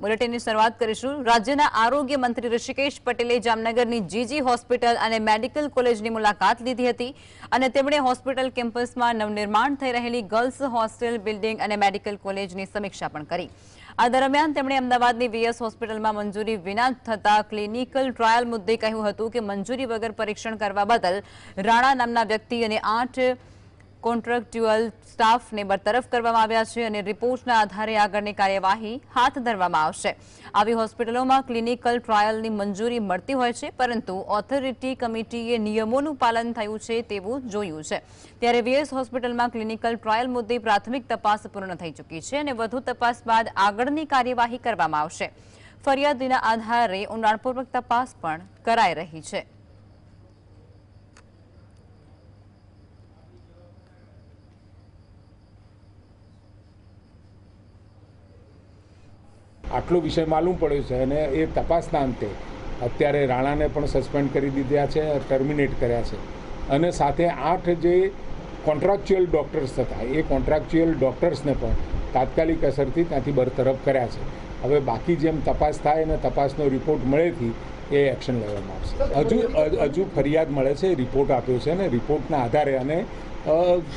મુલટિનની શરૂઆત કરીશું રાજ્યના આરોગ્ય મંત્રી રશિકેશ પટેલે જામનગરની જીજી હોસ્પિટલ અને મેડિકલ કોલેજની મુલાકાત લીધી હતી અને તેમણે હોસ્પિટલ કેમ્પસમાં નવ નિર્માણ થઈ રહેલી ગર્લ્સ હોસ્ટેલ બિલ્ડિંગ અને મેડિકલ કોલેજની સમીક્ષા પણ કરી આ દરમિયાન તેમણે અમદાવાદની વીએસ હોસ્પિટલમાં મંજૂરી વિનાક્ત થતા ક્લિનિકલ ટ્રાયલ મુદ્દે કહ્યું હતું કે મંજૂરી વગર પરીક્ષણ કરવા બદલ રાણા નામના વ્યક્તિ અને 8 કોન્ટ્રાક્ટ્યુઅલ સ્ટાફ નેبر તરફ કરવામાં આવ્યા છે અને રિપોર્ટના આધારે આગળની કાર્યવાહી હાથ ધરવામાં આવશે આવી હોસ્પિટલોમાં ક્લિનિકલ ટ્રાયલની મંજૂરી મળતી હોય છે પરંતુ ઓથોરિટી કમિટીએ નિયમોનું પાલન થયું છે તેવું જોયું છે ત્યારે વીએસ હોસ્પિટલમાં ક્લિનિકલ ટ્રાયલ મુદ્દે પ્રાથમિક તપાસ પૂર્ણ થઈ चुकी છે અને વધુ તપાસ બાદ આગળની કાર્યવાહી કરવામાં આવશે ફરિયાદના આધારે ઉંડાણપૂર્વક તપાસ પણ કરાઈ રહી છે આટલો વિષય માલુમ પડ્યો છે અને એ તપાસના અંતે અત્યારે રાણાને પણ સસ્પેન્ડ કરી દીધા છે ટર્મિનેટ કર્યા છે અને સાથે આઠ જે કોન્ટ્રાક્ચ્યુઅલ ડૉક્ટર્સ હતા એ કોન્ટ્રાક્ચ્યુઅલ ડૉક્ટર્સને પણ તાત્કાલિક અસરથી ત્યાંથી બરતરફ કર્યા છે હવે બાકી જેમ તપાસ થાય અને તપાસનો રિપોર્ટ મળેથી એ એક્શન લેવામાં આવશે હજુ હજુ ફરિયાદ મળે છે રિપોર્ટ આપ્યો છે અને રિપોર્ટના આધારે અને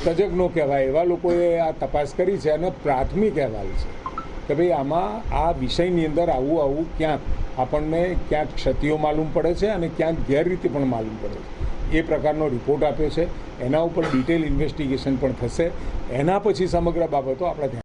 તજજ્ઞો કહેવાય એવા લોકોએ આ તપાસ કરી છે અને પ્રાથમિક અહેવાલ છે કે ભાઈ આમાં આ વિષયની અંદર આવું આવું ક્યાંક આપણને ક્યાંક ક્ષતિઓ માલુમ પડે છે અને ક્યાંક ગેરરીતિ પણ માલુમ પડે છે એ પ્રકારનો રિપોર્ટ આપ્યો છે એના ઉપર ડિટેલ ઇન્વેસ્ટિગેશન પણ થશે એના પછી સમગ્ર બાબતો આપણા ધ્યાન